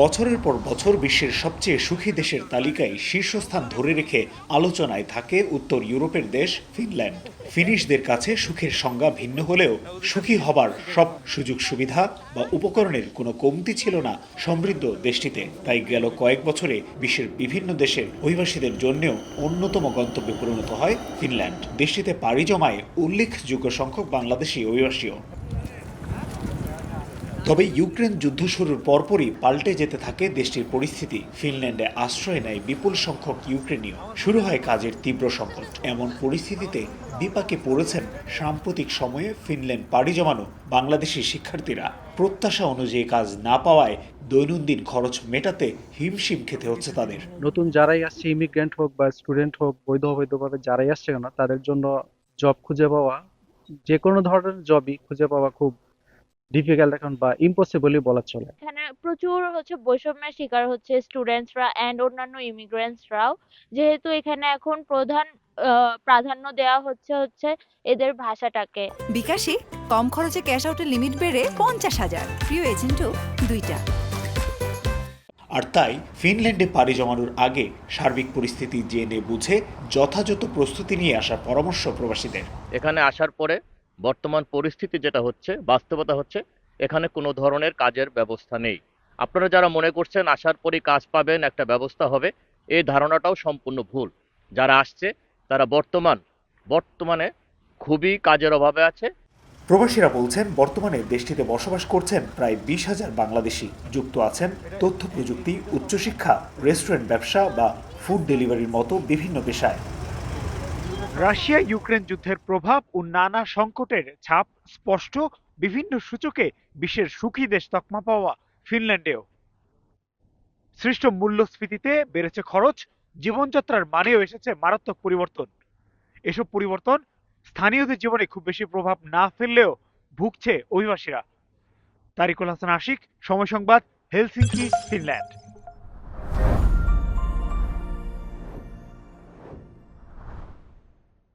বছরের পর বছর বিশ্বের সবচেয়ে সুখী দেশের তালিকায় শীর্ষস্থান ধরে রেখে আলোচনায় থাকে উত্তর ইউরোপের দেশ ফিনল্যান্ড। ফিনিশদের কাছে সুখের সংজ্ঞা ভিন্ন হলেও সুখী হবার সব সুযোগ সুবিধা বা উপকরণের কোনো কমতি ছিল না সমৃদ্ধ দেশটিতে। তাই গেল কয়েক বছরে বিশ্বের বিভিন্ন দেশের অভিবাসীদের জন্যেও অন্যতম গন্তব্যে পরিণত হয় ফিনল্যান্ড। দেশটিতে পাড়ি জমায় উল্লেখযোগ্য সংখ্যক বাংলাদেশি অভিবাসীও। তবে ইউক্রেন যুদ্ধ শুরুর পরপরই পাল্টে যেতে থাকে দেশটির পরিস্থিতি। ফিনল্যান্ডে আশ্রয় নেয় বিপুল সংখ্যক ইউক্রেনীয়। শুরু হয় কাজের তীব্র সংকট। এমন পরিস্থিতিতে বিপাকে পড়েছেন সাম্প্রতিক সময়ে ফিনল্যান্ড পাড়ি জমানো বাংলাদেশি শিক্ষার্থীরা। প্রত্যাশা অনুযায়ী কাজ না পাওয়ায় দৈনন্দিন খরচ মেটাতে হিমশিম খেতে হচ্ছে তাদের। নতুন যারাই আসছে ইমিগ্রেন্ট হোক বা স্টুডেন্ট হোক বৈধ অবৈধভাবে যারাই আসছে কেন, তাদের জন্য জব খুঁজে পাওয়া যে কোনো ধরনের জবই খুঁজে পাওয়া খুব ডিফিকাল্ট এখন বা ইম্পসিবলই বলা চলে। এখানে প্রচুর হচ্ছে বৈষম্যের শিকার হচ্ছে স্টুডেন্টসরা এন্ড অন্যান্য ইমিগ্রেন্টসরাও যেহেতু এখানে এখন প্রধান আহ, প্রাধান্য দেওয়া হচ্ছে হচ্ছে এদের ভাষাটাকে। বিকাশে কম খরচে ক্যাশ আউটের লিমিট বেড়ে পঞ্চাশ হাজার। প্রিয় এজেন্টও দুইটা। আর তাই ফিনল্যান্ডে পাড়ি জমানোর আগে সার্বিক পরিস্থিতি জেনে বুঝে যথাযথ প্রস্তুতি নিয়ে আসার পরামর্শ প্রবাসীদের। এখানে আসার পরে বর্তমান পরিস্থিতি যেটা হচ্ছে, বাস্তবতা হচ্ছে এখানে কোনো ধরনের কাজের ব্যবস্থা নেই। আপনারা যারা মনে করছেন আসার পরই কাজ পাবেন, একটা ব্যবস্থা হবে এই ধারণাটাও সম্পূর্ণ ভুল। যারা আসছে, তারা বর্তমান, বর্তমানে খুবই কাজের অভাবে আছে। প্রবাসীরা বলছেন, বর্তমানে দেশটিতে বসবাস করছেন প্রায় বিশ হাজার বাংলাদেশি। যুক্ত আছেন তথ্য প্রযুক্তি, উচ্চশিক্ষা, রেস্টুরেন্ট ব্যবসা বা ফুড ডেলিভারির মতো বিভিন্ন পেশায়। রাশিয়া ইউক্রেন যুদ্ধের প্রভাব ও নানা সংকটের ছাপ স্পষ্ট বিভিন্ন সূচকে বিশ্বের সুখী দেশ তকমা পাওয়া ফিনল্যান্ডেও। সৃষ্ট মূল্যস্ফীতিতে বেড়েছে খরচ, জীবনযাত্রার মানেও এসেছে মারাত্মক পরিবর্তন। এসব পরিবর্তন স্থানীয়দের জীবনে খুব বেশি প্রভাব না ফেললেও ভুগছে অভিবাসীরা। তারিকুল হাসান আশিক, সময় সংবাদ, হেলসিঙ্কি, ফিনল্যান্ড।